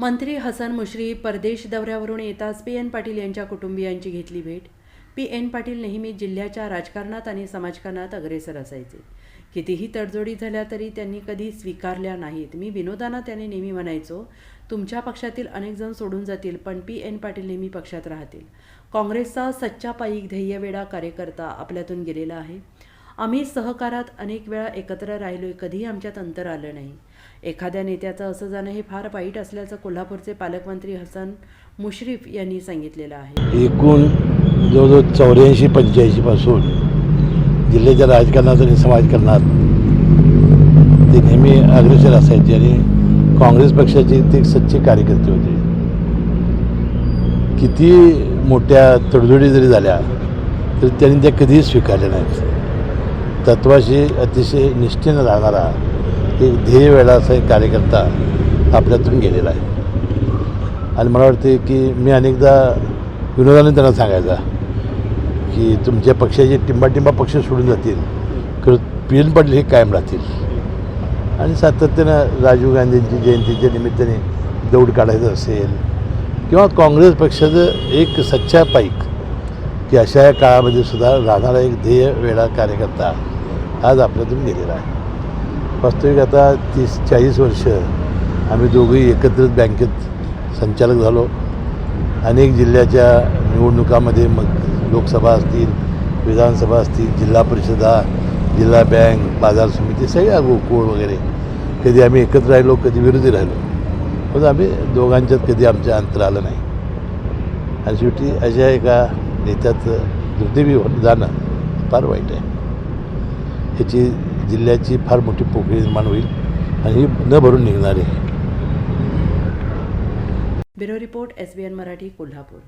मंत्री हसन मुश्रीफ परदेश दौऱ्यावरून येताच पी एन पाटील यांच्या कुटुंबियांची घेतली भेट. पी एन पाटील नेहमी जिल्ह्याच्या राजकारणात आणि समाजकारणात अग्रेसर असायचे. कितीही तडजोडी झाल्या तरी त्यांनी कधी स्वीकारल्या नाहीत. मी विनोदांना त्याने नेहमी म्हणायचो तुमच्या पक्षातील अनेक जण सोडून जातील पण पी एन पाटील नेहमी पक्षात राहतील. काँग्रेसचा सच्चा पायीक ध्येयवेडा कार्यकर्ता आपल्यातून गेलेला आहे. आम्ही सहकारात अनेक वेळा एकत्र राहिलोय कधीही आमच्यात अंतर आलं नाही. एखाद्या नेत्याचं असं जाणं हे फार वाईट असल्याचं कोल्हापूरचे पालकमंत्री हसन मुश्रीफ यांनी सांगितलेलं आहे. एकूण जवळजवळ चौऱ्याऐंशी पंच्याऐंशीपासून जिल्ह्याच्या राजकारणात आणि समाजकारणात ते नेहमी अग्रेसर असायचे आणि काँग्रेस पक्षाचे ते सच्चे कार्यकर्ते होते. किती मोठ्या तडजोडी जरी झाल्या तरी त्यांनी त्या कधीही स्वीकारल्या नाहीत. तत्वाशी अतिशय निष्ठेनं राहणारा एक ध्येय वेळा असा एक कार्यकर्ता आपल्यातून गेलेला आहे. आणि मला वाटते की मी अनेकदा विनोदाने त्यांना सांगायचा की तुमच्या पक्षाचे टिंबाटिंबा पक्ष सोडून जातील खरं पी एन हे कायम राहतील. आणि सातत्यानं राजीव गांधींची जयंतीच्या निमित्ताने दौड काढायचं असेल किंवा काँग्रेस पक्षाचं एक सच्चा पाईक की अशा या काळामध्ये सुद्धा राहणारा एक ध्येय वेळा कार्यकर्ता आज आपल्यातून गेलेला आहे. वास्तविक आता तीस चाळीस वर्ष आम्ही दोघंही एकत्रित बँकेत संचालक झालो. अनेक जिल्ह्याच्या निवडणुकामध्ये मग लोकसभा असतील विधानसभा असतील जिल्हा परिषदा जिल्हा बँक बाजार समिती सगळ्या गोकुळ वगैरे. कधी आम्ही एकत्र राहिलो कधी विरोधी राहिलो. पण आम्ही दोघांच्यात कधी आमच्या अंतर आलं नाही. आणि शेवटी अशा एका नेत्याचं दुर्दैवी जाणं फार वाईट आहे. ह्याची जिल्ह्याची फार मोठी पोकळी निर्माण होईल आणि ही न भरून निघणार आहे. Bureau report S B N Marathi Kolhapur.